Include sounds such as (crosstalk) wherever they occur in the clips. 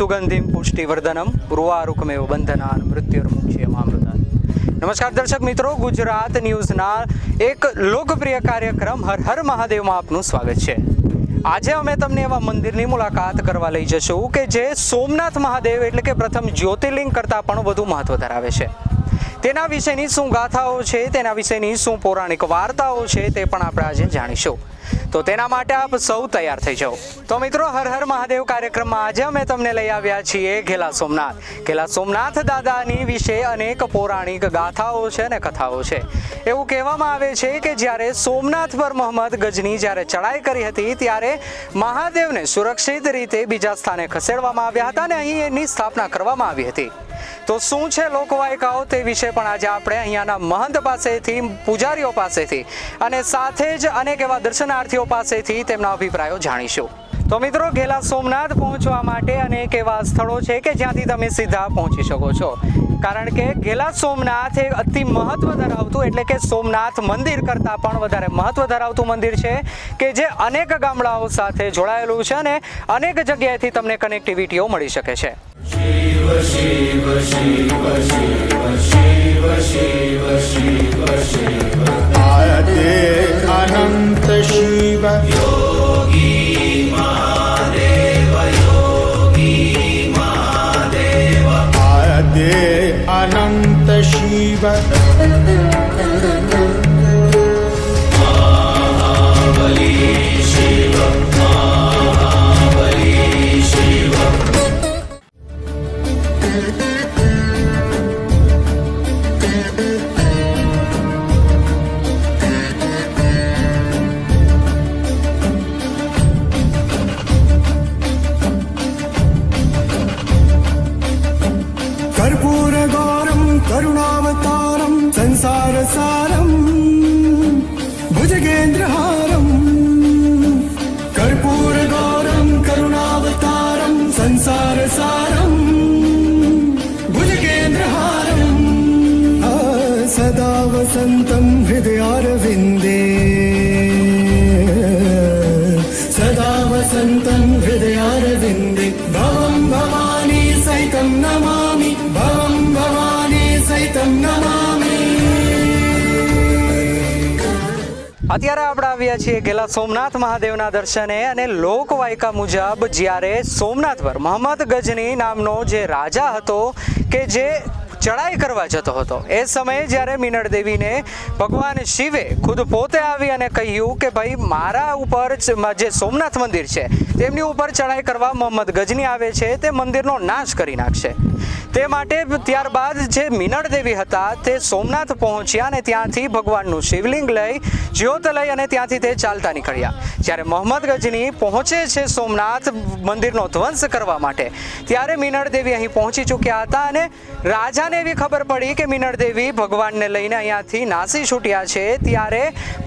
સુગંધિમ પુષ્ટિવર્ધનમ ઉર્વારુકમેવ બંધનાન મૃત્યુર્મુક્ષેમામૃતાન નમસ્કાર દર્શક મિત્રો, ગુજરાત ન્યૂઝના એક લોકપ્રિય કાર્યક્રમ હર હર મહાદેવમાં આપનું સ્વાગત છે. આજે અમે તમને એવા મંદિરની મુલાકાત કરવા લઈ જશું કે જે સોમનાથ મહાદેવ એટલે કે પ્રથમ જ્યોતિર્લિંગ કરતાં પણ વધુ મહત્વ ધરાવે છે. તેના વિશેની શું ગાથાઓ છે, તેના વિશેની શું પૌરાણિક વાર્તાઓ છે, તે પણ આપણે આજે જાણીશું. તો તેના માટે આપ સૌ તૈયાર થઈ જાઓ. તો મિત્રો, હર હર મહાદેવ કાર્યક્રમમાં આજે અમે તમને લઈ આવ્યા છીએ ઘેલા સોમનાથ. ઘેલા સોમનાથ દાદાની વિશે અનેક પૌરાણિક ગાથાઓ છે અને કથાઓ છે. એવું કહેવામાં આવે છે કે જ્યારે સોમનાથ પર મોહમ્મદ ગજની જ્યારે ચડાઈ કરી હતી, ત્યારે મહાદેવને સુરક્ષિત રીતે બીજા સ્થાને ખસેડવામાં આવ્યા હતા અને અહીં એની સ્થાપના કરવામાં આવી હતી. તો શું છે લોકવાયકાઓ તે વિશે પણ આજે આપણે અહીંયાના મહંત પાસેથી, પૂજારીઓ પાસેથી અને સાથે જ અનેક એવા દર્શનાર્થીઓ પાસેથી તેમના અભિપ્રાયો જાણીશું. તો મિત્રો ઘેલા સોમનાથ પહોંચવા માટે અનેક એવા સ્થળો છે કે જ્યાંથી તમે સીધા પહોંચી શકો છો. કારણ કે ગેલા સોમનાથ એ અતિ મહત્વ ધરાવતું એટલે કે સોમનાથ મંદિર કરતાં પણ વધારે મહત્વ ધરાવતું મંદિર છે કે જે અનેક ગામડાઓ સાથે જોડાયેલું છે અને અનેક જગ્યાએથી તમને કનેક્ટિવિટીઓ મળી શકે છે. શિવ अनंत शिव हृदयारविन्दे सदा वसन्तं हृदयारविन्दे भवं भवानी सहितं नमामि भवं भवानी सहितं नमामि અત્યારે આપણે આવ્યા છીએ ગેલા સોમનાથ મહાદેવના દર્શને અને લોકવાયકા મુજબ જ્યારે સોમનાથ પર મોહમ્મદ ગજની નામનો જે રાજા હતો કે જે ચડાઈ કરવા જતો હતો. એ સમયે જ્યારે મીનળ દેવીને ભગવાન શિવે ખુદ પોતે આવી અને કહ્યું કે ભાઈ, મારા ઉપર જે સોમનાથ મંદિર છે, તેમની ઉપર ચડાઈ કરવા મોહમ્મદ ગજની આવે છે, તે મંદિરનો નાશ કરી નાખશે. તે માટે ત્યારબાદ જે મીનળ દેવી હતા, તે સોમનાથ પહોંચ્યા અને ત્યાંથી ભગવાનનું શિવલિંગ લઈ જ્યોત લઈ અને ત્યાંથી તે ચાલતા નીકળ્યા. જ્યારે મોહમ્મદ ગજની પહોંચે છે સોમનાથ મંદિરનો ધ્વંસ કરવા માટે, ત્યારે મીનળ દેવી અહીં પહોંચી ચૂક્યા હતા અને રાજાને એવી ખબર પડી કે મીનળ દેવી ભગવાનને લઈને અહીંયાથી નાસી છૂટ્યા છે. ત્યારે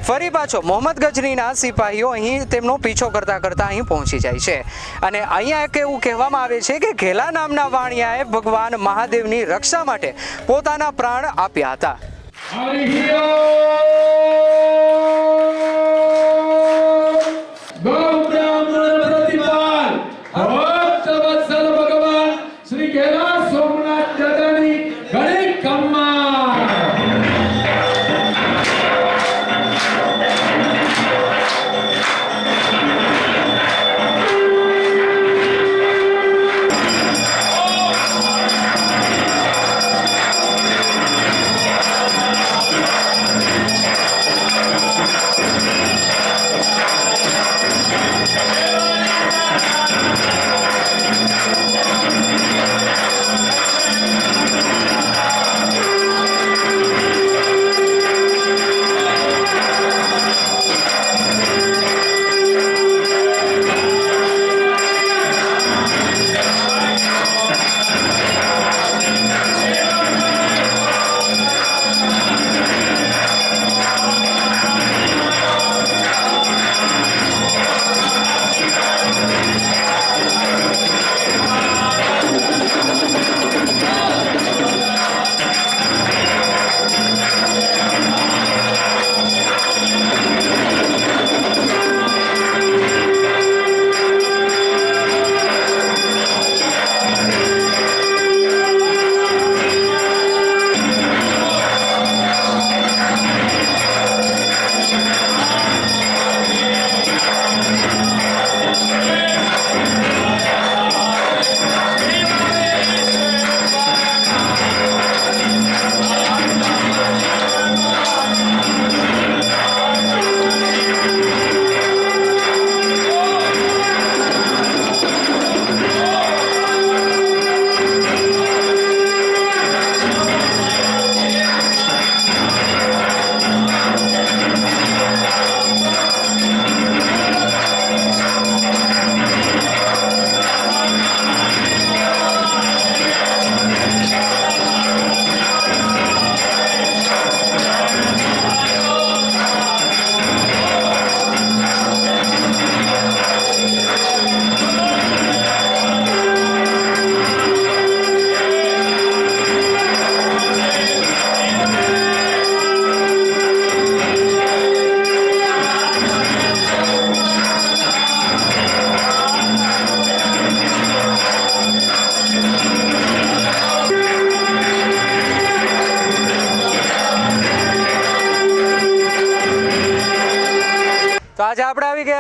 ફરી પાછો મોહમ્મદ ગજનીના સિપાહીઓ અહીં તેમનો પીછો કરતા કરતા અહીં પહોંચી જાય છે. અને અહીંયા એક એવું કહેવામાં આવે છે કે ઘેલા નામના વાણિયાએ ભગવાન મહાદેવની રક્ષા માટે પોતાના પ્રાણ આપ્યા હતા. પ્રતિપાલ.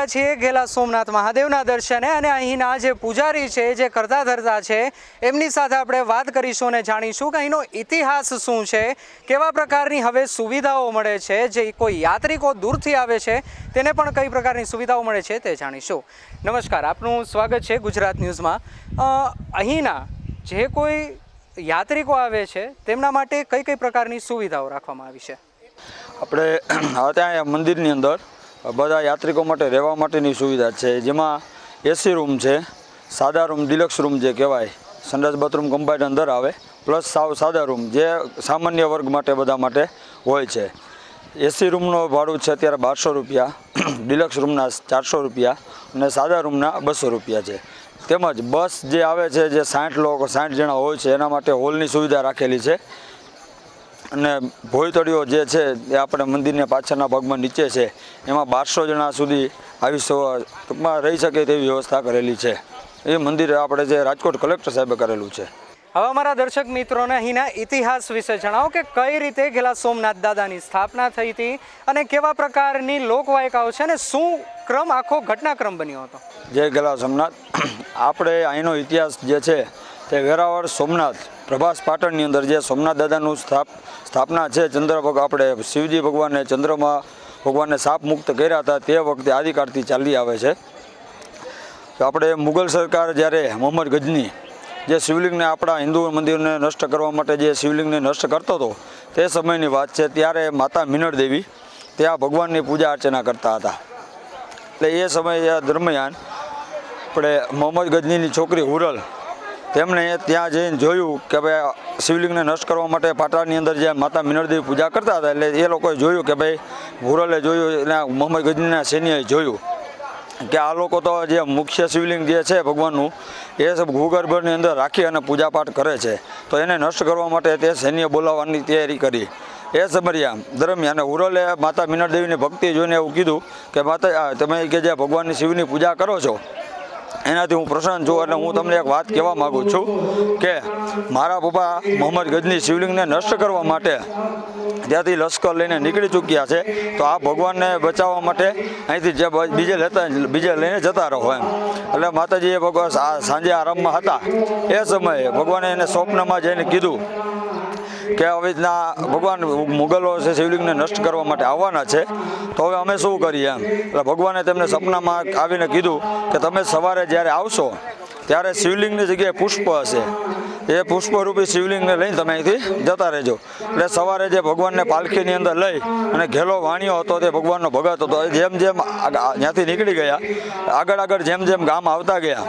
આપણે આવી ગયા છીએ ગેલા સોમનાથ મહાદેવના દર્શને અને અહીંના જે પૂજારી છે, જે કરતા ધરતા છે, એમની સાથે આપણે વાત કરીશું અને જાણીશું કે અહીંનો ઇતિહાસ શું છે, કેવા પ્રકારની હવે સુવિધાઓ મળે છે, જે કોઈ યાત્રિકો દૂરથી આવે છે, તેને પણ કઈ પ્રકારની સુવિધાઓ મળે છે તે જાણીશું. નમસ્કાર, આપનું સ્વાગત છે ગુજરાત ન્યૂઝમાં. અહીંના જે કોઈ યાત્રિકો આવે છે, તેમના માટે કઈ કઈ પ્રકારની સુવિધાઓ રાખવામાં આવી છે? આપણે હવે ત્યાં મંદિરની અંદર બધા યાત્રિકો માટે રહેવા માટેની સુવિધા છે. જેમાં એસી રૂમ છે, સાદા રૂમ ડિલક્સ રૂમ જે કહેવાય સંડાસ બાથરૂમ કમ્બાઈન અંદર આવે પ્લસ સાવ સાદા રૂમ જે સામાન્ય વર્ગ માટે, બધા માટે હોય છે. એસી રૂમનો ભાડું છે અત્યારે બારસો રૂપિયા (clears throat) ડિલક્સ રૂમના ચારસો રૂપિયા અને સાદા રૂમના બસો રૂપિયા છે. તેમજ બસ જે આવે છે, જે સાઠ લોકો, સાઠ જણા હોય છે, એના માટે હોલની સુવિધા રાખેલી છે. અને ભોયતળીઓ જે છે એ આપણે મંદિરને પાછળના ભાગમાં નીચે છે. એમાં બારસો જણા સુધી આવી ટૂંકમાં રહી શકે તેવી વ્યવસ્થા કરેલી છે. એ મંદિર આપણે જે રાજકોટ કલેક્ટર સાહેબે કરેલું છે. હવે અમારા દર્શક મિત્રોને અહીંના ઇતિહાસ વિશે જણાવો કે કઈ રીતે ગેલા સોમનાથ દાદાની સ્થાપના થઈ હતી અને કેવા પ્રકારની લોકવાયકાઓ છે અને શું ક્રમ આખો ઘટનાક્રમ બન્યો હતો? જય ગેલા સોમનાથ. આપણે અહીંનો ઇતિહાસ જે છે તે વેરાવળ સોમનાથ પ્રભાસ પાટણની અંદર જે સોમનાથ દાદાનું સ્થાપ, સ્થાપના છે, ચંદ્ર ભગ, આપણે શિવજી ભગવાનને ચંદ્રમાં ભગવાનને સાપ મુક્ત કર્યા હતા, તે વખતે આદિકાળથી ચાલી આવે છે. આપણે મુગલ સરકાર જ્યારે મોહમ્મદ ગજની જે શિવલિંગને આપણા હિન્દુ મંદિરને નષ્ટ કરવા માટે જે શિવલિંગને નષ્ટ કરતો હતો, તે સમયની વાત છે, ત્યારે માતા મિનળ દેવી ત્યાં ભગવાનની પૂજા અર્ચના કરતા હતા. એટલે એ સમય દરમિયાન આપણે મોહમ્મદ ગજનીની છોકરી હુરલ તેમણે ત્યાં જઈને જોયું કે ભાઈ, શિવલિંગને નષ્ટ કરવા માટે પાટાની અંદર જે માતા મિનળદેવી પૂજા કરતા હતા, એટલે એ લોકોએ જોયું કે ભાઈ હુરલે જોયું, એના મોહમ્મદ ગજનીના સૈન્યએ જોયું કે આ લોકો તો જે મુખ્ય શિવલિંગ જે છે ભગવાનનું, એ સબ ભૂગર્ભની અંદર રાખી અને પૂજાપાઠ કરે છે. તો એને નષ્ટ કરવા માટે તે સૈન્ય બોલાવવાની તૈયારી કરી. એ સમર્યા દરમિયાન ઉરલે માતા મીનળદેવીની ભક્તિ જોઈને એવું કીધું કે, માતા તમે કે જે ભગવાનની શિવની પૂજા કરો છો એનાથી હું પ્રસન્ન છું એટલે હું તમને એક વાત કહેવા માગું છું કે મારા પપ્પા મોહમ્મદ ગજની શિવલિંગને નષ્ટ કરવા માટે ત્યાંથી લશ્કર લઈને નીકળી ચૂક્યા છે. તો આ ભગવાનને બચાવવા માટે અહીંથી જે બીજે લેતા, બીજે લઈને જતા રહો એમ. એટલે માતાજીએ ભગવાન સા- સાંજે આરામમાં હતા. એ સમયે ભગવાને એને સ્વપ્નમાં જઈને કીધું કે આવી રીતના ભગવાન મુગલો છે, શિવલિંગને નષ્ટ કરવા માટે આવવાના છે, તો હવે અમે શું કરીએ એમ? એટલે ભગવાને તેમને સપનામાં આવીને કીધું કે તમે સવારે જ્યારે આવશો, ત્યારે શિવલિંગની જગ્યાએ પુષ્પ હશે. એ પુષ્પરૂપી શિવલિંગને લઈને તમે અહીંથી જતા રહેજો. એટલે સવારે જે ભગવાનને પાલખીની અંદર લઈ અને ઘેલો વાણિયો હતો તે ભગવાનનો ભગત હતો જેમ જેમ ત્યાંથી નીકળી ગયા, આગળ આગળ જેમ જેમ ગામ આવતા ગયા,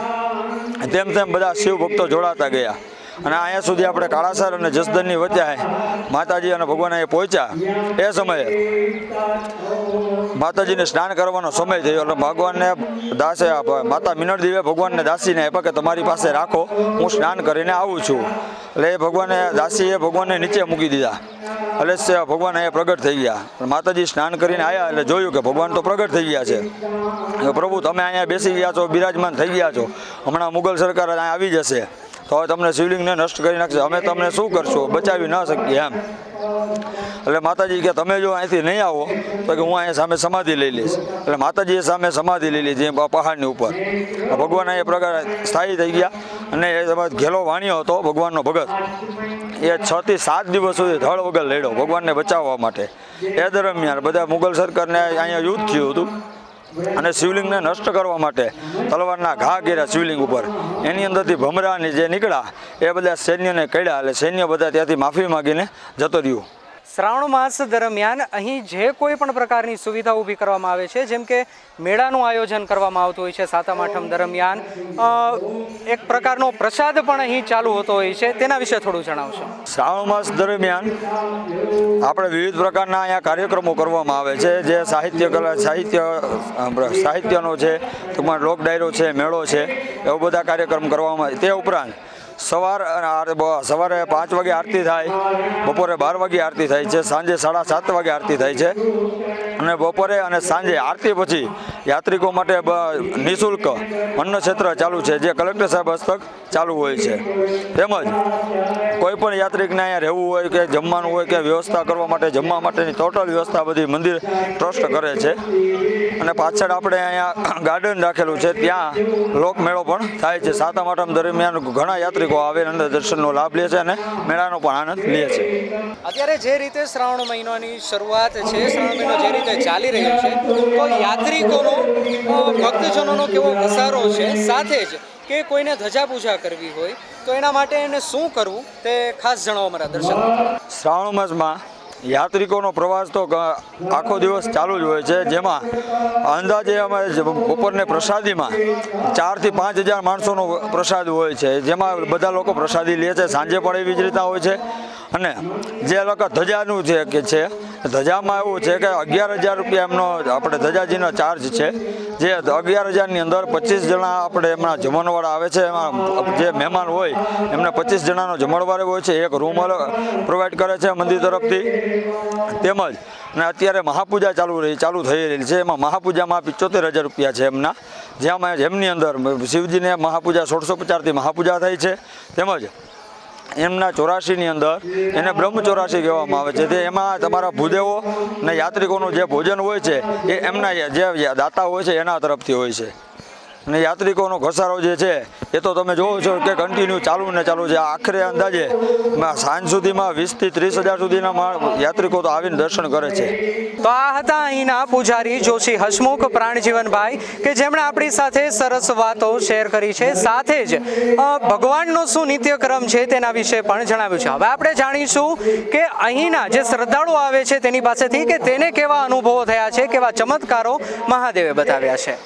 તેમ તેમ બધા શિવ ભક્તો જોડાતા ગયા. અને અહીંયા સુધી આપણે કાળાસર અને જસદનની વચ્ચે માતાજી અને ભગવાન અહીંયા પહોંચ્યા. એ સમયે માતાજીને સ્નાન કરવાનો સમય થયો એટલે ભગવાનને દાસે માતા મિનળદેવે ભગવાનને દાસીને આપ્યા કે તમારી પાસે રાખો, હું સ્નાન કરીને આવું છું. એટલે એ ભગવાને, દાસીએ ભગવાનને નીચે મૂકી દીધા. એટલે ભગવાન અહીંયા પ્રગટ થઈ ગયા. માતાજી સ્નાન કરીને આવ્યા એટલે જોયું કે ભગવાન તો પ્રગટ થઈ ગયા છે. પ્રભુ, તમે અહીંયા બેસી ગયા છો, બિરાજમાન થઈ ગયા છો. હમણાં મુગલ સરકાર અહીંયા આવી જશે. તો હવે તમને શિવલિંગને નષ્ટ કરી નાખશે. અમે તમને શું કરશું? બચાવી ન શકીએ એમ. એટલે માતાજી કે તમે જો અહીંથી નહીં આવો, તો કે હું અહીંયા સામે સમાધિ લઈ લઈશ. એટલે માતાજીએ સામે સમાધિ લઈ લીધી પહાડની ઉપર. ભગવાન એ પ્રકાર સ્થાયી થઈ ગયા. અને એ ઘેલો વાણ્યો હતો ભગવાનનો ભગત. એ છ થી સાત દિવસ સુધી ધળ વગર લડ્યો ભગવાનને બચાવવા માટે. એ દરમિયાન બધા મુગલ સરકારને અહીંયા યુદ્ધ થયું હતું. અને શિવલિંગને નષ્ટ કરવા માટે તલવારના ઘા કર્યા શિવલિંગ ઉપર. એની અંદરથી ભમરાની જે નીકળ્યા, એ બધા સૈન્યને કડ્યા. એટલે સૈન્ય બધા ત્યાંથી માફી માગીને જતો રહ્યું. શ્રાવણ માસ દરમિયાન અહીં જે કોઈ પણ પ્રકારની સુવિધા ઊભી કરવામાં આવે છે, જેમ કે મેળાનું આયોજન કરવામાં આવતું હોય છે સાતમ, આઠમ દરમિયાન એક પ્રકારનો પ્રસાદ પણ અહીં ચાલુ હોતો હોય છે. તેના વિશે થોડું જણાવશો. શ્રાવણ માસ દરમિયાન આપણે વિવિધ પ્રકારના અહીંયા કાર્યક્રમો કરવામાં આવે છે, જે સાહિત્ય કલા, સાહિત્ય સાહિત્યનો છે, ટૂંકમાં લોક ડાયરો છે, મેળો છે, એવો બધા કાર્યક્રમ કરવામાં તે ઉપરાંત સવાર સવારે પાંચ વાગે આરતી થાય, બપોરે બાર વાગે આરતી થાય છે, સાંજે સાડા સાત વાગે આરતી થાય છે. અને બપોરે અને સાંજે આરતી પછી યાત્રિકો માટે નિઃશુલ્ક અન્ન ક્ષેત્ર ચાલુ છે, જે કલેક્ટર સાહેબ હસ્તક ચાલુ હોય છે. તેમજ કોઈ પણ યાત્રિકને અહીંયા રહેવું હોય કે જમવાનું હોય કે વ્યવસ્થા કરવા માટે, જમવા માટેની ટોટલ વ્યવસ્થા બધી મંદિર ટ્રસ્ટ કરે છે. અને પાછળ આપણે અહીંયા ગાર્ડન રાખેલું છે, ત્યાં લોકમેળો પણ થાય છે. સાતમ આઠમ દરમિયાન ઘણા યાત્રિકો આવે અંદર દર્શનનો લાભ લે છે અને મેળાનો પણ આનંદ લે છે અત્યારે જે રીતે શ્રાવણ મહિનાની શરૂઆત છે શ્રાવણ મહિનો જે રીતે ચાલી રહ્યો છે તો યાત્રિકોનો ભક્તજનોનો કેવો ઘસારો છે સાથે જ કે કોઈને ધજા પૂજા કરવી હોય તો એના માટે એને શું કરવું તે ખાસ જણાવો મારા દર્શક મિત્રો. શ્રાવણ માસમાં યાત્રિકોનો પ્રવાસ તો આખો દિવસ ચાલુ જ હોય છે. જેમાં અંદાજે અમે બપોરને પ્રસાદીમાં ચારથી પાંચ હજાર માણસોનો પ્રસાદ હોય છે. જેમાં બધા લોકો પ્રસાદી લે છે. સાંજે પણ એવી જ રીતના હોય છે. અને જે લોકો ધજાનું છે કે છે, ધજામાં એવું છે કે અગિયાર હજાર રૂપિયા એમનો આપણે ધજાજીનો ચાર્જ છે. જે અગિયાર હજારની અંદર પચીસ જણા આપણે એમના જમણવાળા આવે છે, એમાં જે મહેમાન હોય, એમને પચીસ જણાનો જમણવાર હોય છે, એક રૂમ પ્રોવાઈડ કરે છે મંદિર તરફથી. તેમજ અને અત્યારે મહાપૂજા ચાલુ રહી, ચાલુ થઈ રહેલી છે, એમાં મહાપૂજામાં પિચોતેર હજાર રૂપિયા છે એમના. જેમાં જેમની અંદર શિવજીને મહાપૂજા સોળસો પચાસથી મહાપૂજા થઈ છે. તેમજ એમના ચોરાશીની અંદર એને બ્રહ્મ ચોરાશી કહેવામાં આવે છે. તે એમાં તમારા ભૂદેવો અને યાત્રિકોનું જે ભોજન હોય છે, એ એમના જે દાતા હોય છે, એના તરફથી હોય છે. અને યાત્રિકોનો ઘસારો જે છે, એ તો તમે જોવો છો કે કન્ટિન્યુ ચાલુ ને ચાલુ છે. આખરે અંદાજે સાંજ સુધીમાં વીસથી ત્રીસ હજાર સુધીના યાત્રિકો તો આવીને દર્શન કરે છે. તો આ હતા અહીંના પૂજારી જોશી હસમુખ પ્રાણજીવનભાઈ કે જેમણે આપણી સાથે સરસ વાતો શેર કરી છે. સાથે જ ભગવાનનો શું નિત્યક્રમ છે તેના વિશે પણ જણાવ્યું છે. હવે આપણે જાણીશું કે અહીંના જે શ્રદ્ધાળુ આવે છે તેની પાસેથી કે તેને કેવા અનુભવો થયા છે, કેવા ચમત્કારો મહાદેવે બતાવ્યા છે.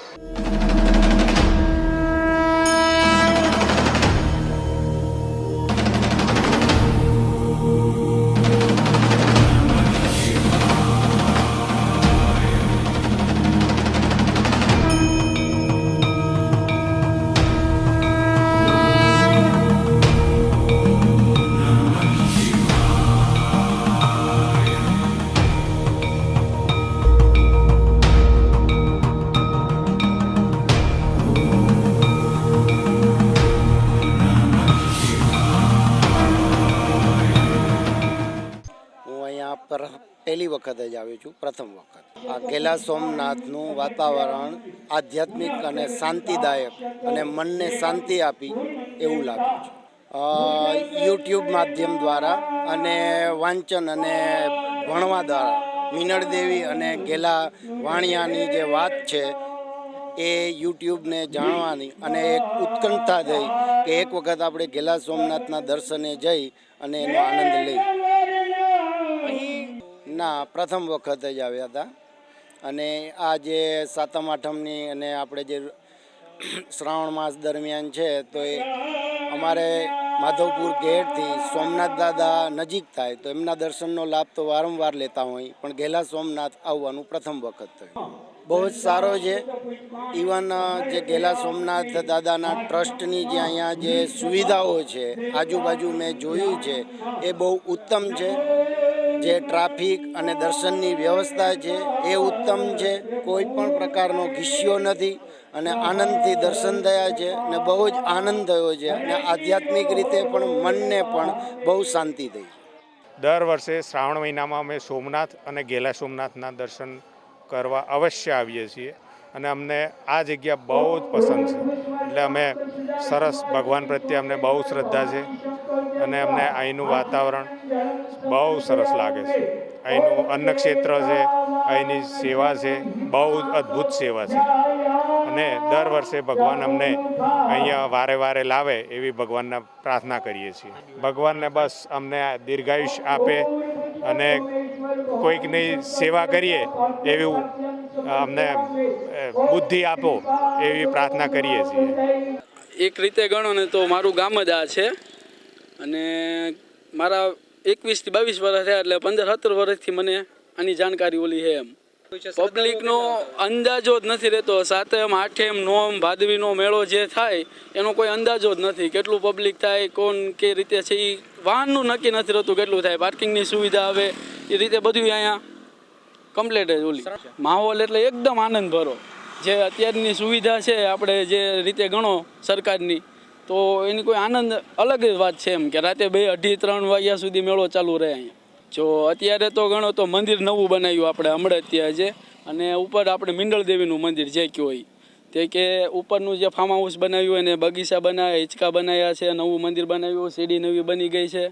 આવ્યો છું પ્રથમ વખત. આ ગેલા સોમનાથનું વાતાવરણ આધ્યાત્મિક અને શાંતિદાયક અને મનને શાંતિ આપી એવું લાગ્યું છે. યુટ્યુબ માધ્યમ દ્વારા અને વાંચન અને ભણવા દ્વારા મિનળ દેવી અને ગેલા વાણિયાની જે વાત છે એ યુટ્યુબને જાણવાની અને એક ઉત્કંઠતા થઈ કે એક વખત આપણે ગેલા સોમનાથના દર્શને જઈ અને એનો આનંદ લઈ. ના, પ્રથમ વખત જ આવ્યા હતા. અને આ જે સાતમ આઠમની અને આપણે જે શ્રાવણ માસ દરમિયાન છે, તો એ અમારે માધવપુર ગેટથી સોમનાથ દાદા નજીક થાય, તો એમના દર્શનનો લાભ તો વારંવાર લેતા હોય, પણ ગેલા સોમનાથ આવવાનું પ્રથમ વખત થયું. બહુ જ સારો છે. ઇવન જે ગેલા સોમનાથ દાદાના ટ્રસ્ટની જે અહીંયા જે સુવિધાઓ છે, આજુબાજુ મેં જોયું છે, એ બહુ ઉત્તમ છે. જે ટ્રાફિક અને દર્શનની વ્યવસ્થા છે, એ ઉત્તમ છે, કોઈ પણ પ્રકારનો ઘિસ્યો નથી અને આનંદથી દર્શન થયા છે અને બહુ જ આનંદ થયો છે અને આધ્યાત્મિક રીતે પણ મનને પણ બહુ શાંતિ થઈ દર વર્ષે શ્રાવણ મહિનામાં અમે સોમનાથ અને ગેલા સોમનાથના દર્શન કરવા અવશ્ય આવીએ છીએ અને અમને આ જગ્યા બહુ જ પસંદ છે. એટલે અમે સરસ ભગવાન પ્રત્યે અમને બહુ શ્રદ્ધા છે. અને અમને અહીંનું વાતાવરણ બહુ સરસ લાગે છે. અહીંનું અન્ન ક્ષેત્ર છે, અહીંની સેવા છે, બહુ અદ્ભુત સેવા છે. અને દર વર્ષે ભગવાન અમને અહીંયા વારે વારે લાવે એવી ભગવાનને પ્રાર્થના કરીએ છીએ. ભગવાનને બસ અમને દીર્ઘાયુષ આપે અને કોઈકની સેવા કરીએ એવું અમને બુદ્ધિ આપો એવી પ્રાર્થના કરીએ છીએ. એક રીતે ગણો ને તો મારું ગામ જ આ છે. અને મારા એકવીસથી બાવીસ વર્ષ થયા એટલે પંદર સત્તર વર્ષથી મને આની જાણકારી ઓલી છે એમ. પબ્લિકનો અંદાજો જ નથી રહેતો. સાતમ, આઠેમ, નોમ, ભાદવીનો મેળો જે થાય, એનો કોઈ અંદાજો જ નથી. કેટલું પબ્લિક થાય, કોણ કે રીતે છે એ વાહનનું નક્કી નથી રહેતું કેટલું થાય. પાર્કિંગની સુવિધા આવે એ રીતે બધું અહીંયા કમ્પ્લીટ જ ઓલી. માહોલ એટલે એકદમ આનંદ ભરો જે અત્યારની સુવિધા છે, આપણે જે રીતે ગણો સરકારની તો એની કોઈ આનંદ અલગ જ વાત છે એમ કે રાતે બે, અઢી, ત્રણ વાગ્યા સુધી મેળો ચાલુ રહે અહીંયા જો અત્યારે તો ગણો તો મંદિર નવું બનાવ્યું આપણે હમણાં અત્યારે જે, અને ઉપર આપણે મિંડળ દેવીનું મંદિર જે કયો હોય તે કે ઉપરનું જે ફાર્મ હાઉસ બનાવ્યું એને બગીચા બનાવ્યા હિંચકા બનાવ્યા છે, નવું મંદિર બનાવ્યું સીડી નવી બની ગઈ છે.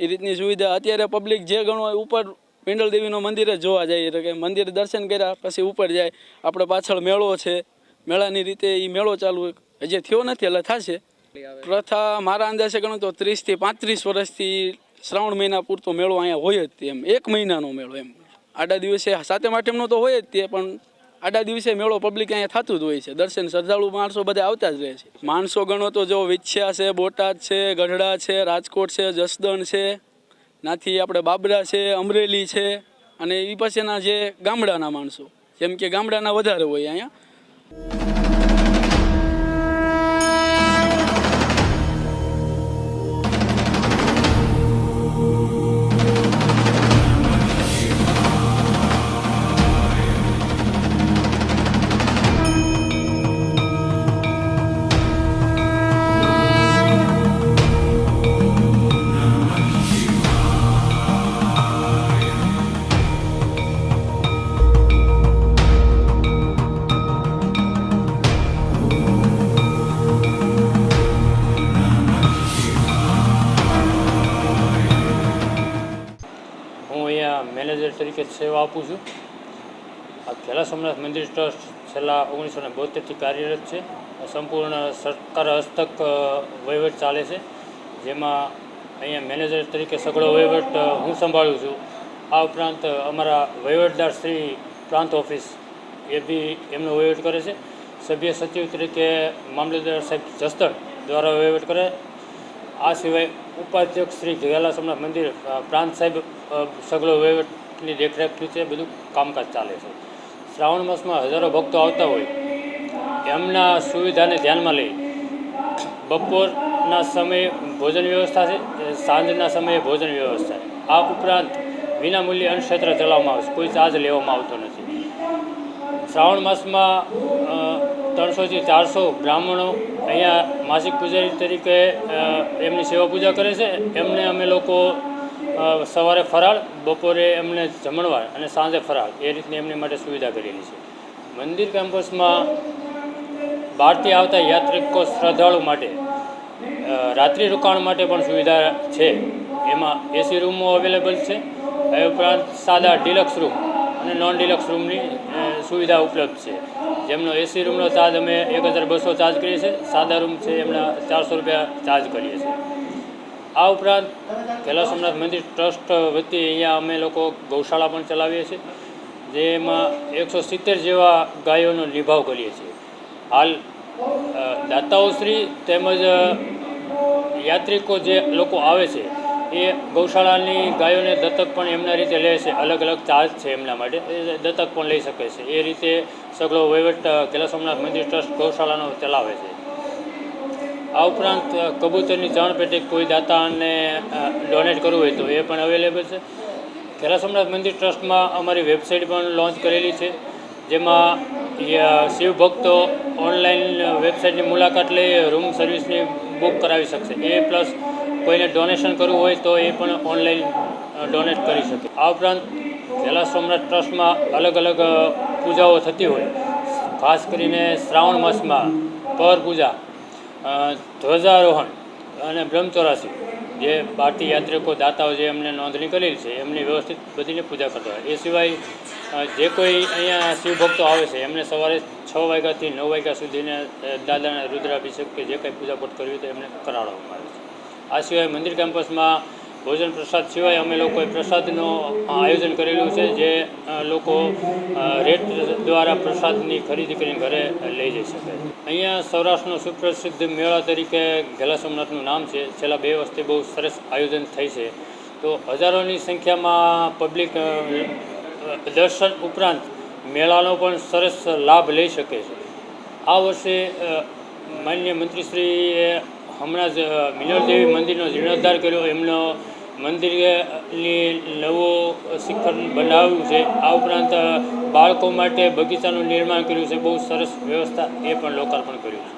એ રીતની સુવિધા અત્યારે પબ્લિક જે ગણો હોય ઉપર પિંડલ દેવીનું મંદિર જ જોવા જાય. એટલે કે મંદિર દર્શન કર્યા, પછી ઉપર જાય. આપણે પાછળ મેળો છે. મેળાની રીતે એ મેળો ચાલુ હજી થયો નથી, એટલે થશે. પ્રથા મારા અંદાજે ગણો તો ત્રીસથી પાંત્રીસ વર્ષથી શ્રાવણ મહિના પૂરતો મેળો અહીંયા હોય જ તે એમ. એક મહિનાનો મેળો એમ. આડા દિવસે સાતમ આઠમનો તો હોય જ તે, પણ આડા દિવસે મેળો પબ્લિક અહીંયા થતું જ હોય છે. દર્શન શ્રદ્ધાળુ માણસો બધા આવતા જ રહે છે. માણસો ગણો તો જો વિછ્યા છે, બોટાદ છે, ગઢડા છે, રાજકોટ છે, જસદણ છે, નાથી આપણે બાબરા છે, અમરેલી છે, અને એ પછીના જે ગામડાના માણસો. જેમ કે ગામડાના વધારે હોય અહીંયા. મેનેજર સેવા આપું છું. આ ખેલા સોમનાથ મંદિર ટ્રસ્ટ છેલ્લા ઓગણીસો ને બોતેરથી કાર્યરત છે. સંપૂર્ણ સરકાર હસ્તક વહીવટ ચાલે છે. જેમાં અહીંયા મેનેજર તરીકે સગળો વહીવટ હું સંભાળું છું. આ ઉપરાંત અમારા વહીવટદાર શ્રી પ્રાંત ઓફિસ એ બી એમનો વહીવટ કરે છે. સભ્ય સચિવ તરીકે મામલતદાર સાહેબ જસ્તર દ્વારા વહીવટ કરે. આ સિવાય ઉપાધ્યક્ષ શ્રી જગાલા સોમનાથ મંદિર પ્રાંત સાહેબ સગળો સગળો વહીવટની દેખરેખ છે, બધું કામકાજ ચાલે છે. શ્રાવણ માસમાં હજારો ભક્તો આવતા હોય, એમના સુવિધાને ધ્યાનમાં લઈ બપોરના સમયે ભોજન વ્યવસ્થા છે સાંજના સમયે ભોજન વ્યવસ્થા. આ ઉપરાંત વિનામૂલ્યે અન્નક્ષેત્ર ચલાવવામાં આવે છે, કોઈ ચાર્જ લેવામાં આવતો નથી. શ્રાવણ માસમાં ત્રણસોથી ચારસો બ્રાહ્મણો અહીંયા માસિક પૂજારી તરીકે એમની સેવા પૂજા કરે છે. એમને અમે લોકો સવારે ફરાળ, બપોરે એમને જમણવાર અને સાંજે ફરાળ. એ રીતની એમની માટે સુવિધા કરેલી છે. મંદિર કેમ્પસમાં બહારથી આવતા યાત્રિકો શ્રદ્ધાળુ માટે રાત્રિ રોકાણ માટે પણ સુવિધા છે. એમાં એસી રૂમો અવેલેબલ છે. એ ઉપરાંત સાદા ડિલક્સ રૂમ અને નોન ડિલક્સ રૂમની સુવિધા ઉપલબ્ધ છે. જેમનો એસી રૂમનો ચાર્જ અમે એક હજાર બસો ચાર્જ કરીએ છીએ. સાદા રૂમ છે, એમના ચારસો રૂપિયા ચાર્જ કરીએ છીએ. આ ઉપરાંત કૈલાસ સોમનાથ મંદિર ટ્રસ્ટ વતી અહીંયા અમે લોકો ગૌશાળા પણ ચલાવીએ છીએ, જેમાં એકસો સિત્તેર જેવા ગાયોનો નિભાવ કરીએ છીએ. હાલ દાતાઓશ્રી તેમજ યાત્રિકો જે લોકો આવે છે, એ ગૌશાળાની ગાયોને દત્તક પણ એમના રીતે લે છે અલગ અલગ ચાર્જ છે એમના માટે દત્તક પણ લઈ શકે છે. એ રીતે સગળો વહીવટ કૈલાસ સોમનાથ મંદિર ટ્રસ્ટ ગૌશાળાનો ચલાવે છે. આ ઉપરાંત કબૂતરની ચાણ પેટી કોઈ દાતાને ડોનેટ કરવું હોય તો એ પણ અવેલેબલ છે. ખેલા સોમનાથ મંદિર ટ્રસ્ટમાં અમારી વેબસાઇટ પણ લોન્ચ કરેલી છે, જેમાં શિવ ભક્તો ઓનલાઈન વેબસાઇટની મુલાકાત લઈ રૂમ સર્વિસની બુક કરાવી શકશે. એ પ્લસ કોઈને ડોનેશન કરવું હોય તો એ પણ ઓનલાઈન ડોનેટ કરી શકે. આ ઉપરાંત ખેલા સોમનાથ ટ્રસ્ટમાં અલગ અલગ પૂજાઓ થતી હોય. ખાસ કરીને શ્રાવણ માસમાં પર પૂજા ધ્વજારોહણ અને બ્રહ્મચોરાસી, જે બહારથી યાત્રિકો દાતાઓ જે એમને નોંધણી કરેલી છે, એમની વ્યવસ્થિત બધીને પૂજા કરતા હોય. એ સિવાય જે કોઈ અહીંયા શિવભક્તો આવે છે, એમને સવારે છ વાગ્યાથી નવ વાગ્યા સુધીને દાદાના રુદ્રાભિષેક કે જે કંઈ પૂજાપાઠ કરવી હોય તો એમને કરાવવામાં આવે છે. આ સિવાય મંદિર કેમ્પસમાં ભોજન પ્રસાદ સિવાય અમે લોકોએ પ્રસાદનું આયોજન કરેલું છે જે લોકો રેટ દ્વારા પ્રસાદની ખરીદી કરીને ઘરે લઈ જઈ શકે અહીંયા સૌરાષ્ટ્રનો સુપ્રસિદ્ધ મેળા તરીકે ઘેલા સોમનાથનું નામ છે. છેલ્લા બે વર્ષથી બહુ સરસ આયોજન થઈ છે. તો હજારોની સંખ્યામાં પબ્લિક દર્શન ઉપરાંત મેળાનો પણ સરસ લાભ લઈ શકે છે. આ વર્ષે માન્ય મંત્રીશ્રીએ હમણાં જ મિનળદેવી મંદિરનો જીર્ણોદ્ધાર કર્યો. એમનો મંદિરની નવો શિખર બનાવ્યું છે. આ ઉપરાંત બાળકો માટે બગીચાનું નિર્માણ કર્યું છે. બહુ સરસ વ્યવસ્થા એ પણ લોકાર્પણ કર્યું છે.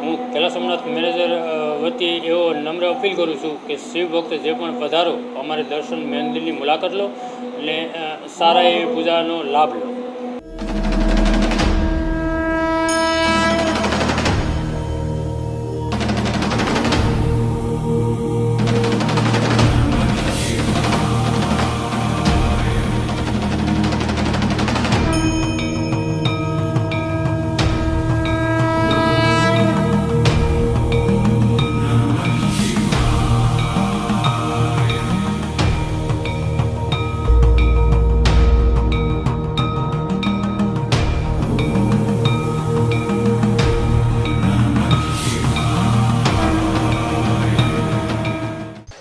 હું કેલા સોમનાથ મેનેજર વતી એવો નમ્ર અપીલ કરું છું કે શિવ ભક્ત જે પણ પધારો, અમારે દર્શન મંદિરની મુલાકાત લો અને સારા એવી પૂજાનો લાભ લો.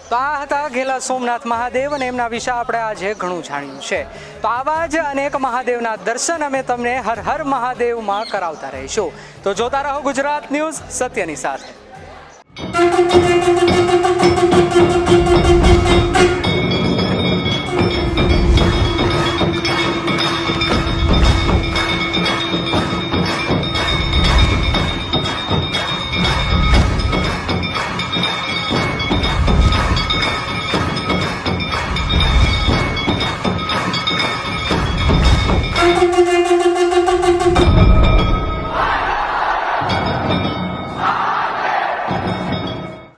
તો આ હતા ઘેલા સોમનાથ મહાદેવ અને એમના વિશે આપણે આજે ઘણું જાણ્યું છે. તો આવા જ અનેક મહાદેવના દર્શન અમે તમને હર હર મહાદેવમાં કરાવતા રહીશું. તો જોતા રહો ગુજરાત ન્યૂઝ સત્યની સાથે.